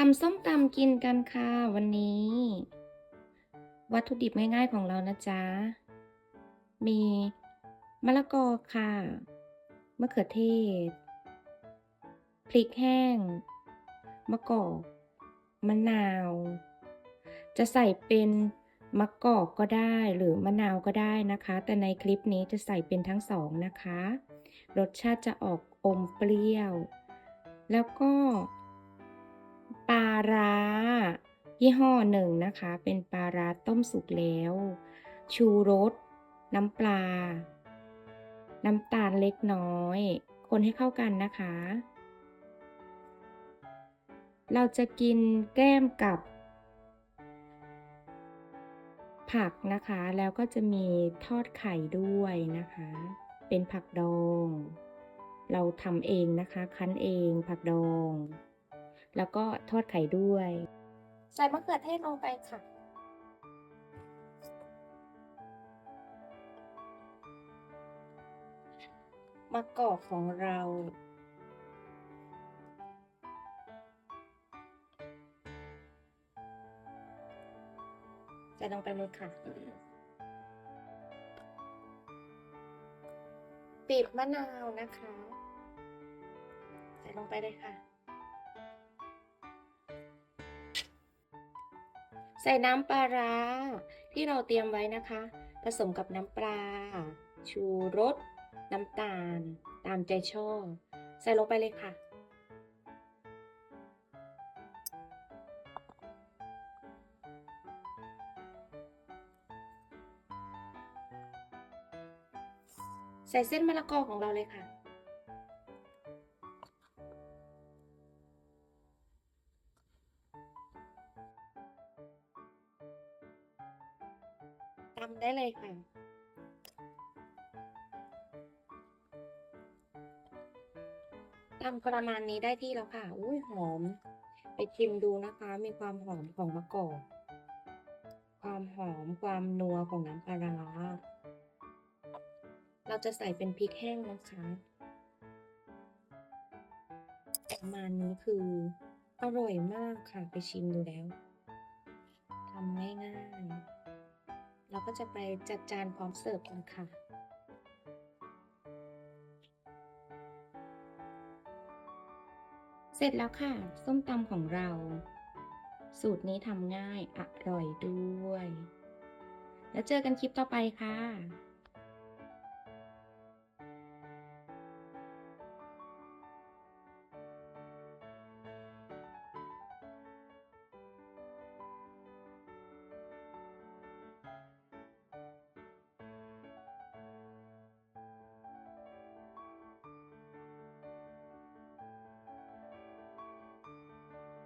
ทำส้มตำกินกันค่ะวันนี้ วัตถุดิบง่ายๆของเรานะจ๊ะ มีมะละกอค่ะมะเขือเทศ พริกแห้ง มะกอกมะนาว จะใส่เป็นมะกอกก็ได้หรือมะนาวก็ได้นะคะ แต่ในคลิปนี้จะใส่เป็นทั้งสองนะคะ รสชาติจะออกอมเปรี้ยว แล้วก็ ปลาร้า ยี่ห้อหนึ่งนะคะ เป็นปลาร้าต้มสุกแล้ว ชูรส น้ำปลา น้ำตาลเล็กน้อย คนให้เข้ากันนะคะ เราจะกินแก้มกับ ผักนะคะ แล้วก็จะมีทอดไข่ด้วยนะคะ เป็นผักดอง เราทำเองนะคะ คั้นเองผักดอง แล้วก็ทอดไข่ด้วย ใส่มะเขือเทศลงไปค่ะ มะกอกของเราใส่ลงไปเลยค่ะ ปีบมะนาวนะคะ ใส่ลงไปเลยค่ะ ส่น้ำปลาร้าที่เราเตรียมไว้นะคะ ผสมกับน้ำปลา ชูรส น้ำตาล ตามใจชอบ ใส่ลงไปเลยค่ะ ใส่เส้นมะละกอของเราเลยค่ะำได้เลยค่ะตำประมาณนี้ได้ที่แล้วค่ะ อุ้ยหอม ไปชิมดูนะคะ มีความหอมของมะกอก ความหอมความนัวของน้ำปลาร้าเราจะใส่เป็นพริกแห้งนะคะประมาณนี้คืออร่อยมากค่ะไปชิมดูแล้วทำง่ายๆ เราก็จะไปจัดจานพร้อมเสิร์ฟกันค่ะ เสร็จแล้วค่ะ ส้มตำของเรา สูตรนี้ทำง่าย อร่อยด้วย แล้วเจอกันคลิปต่อไปค่ะ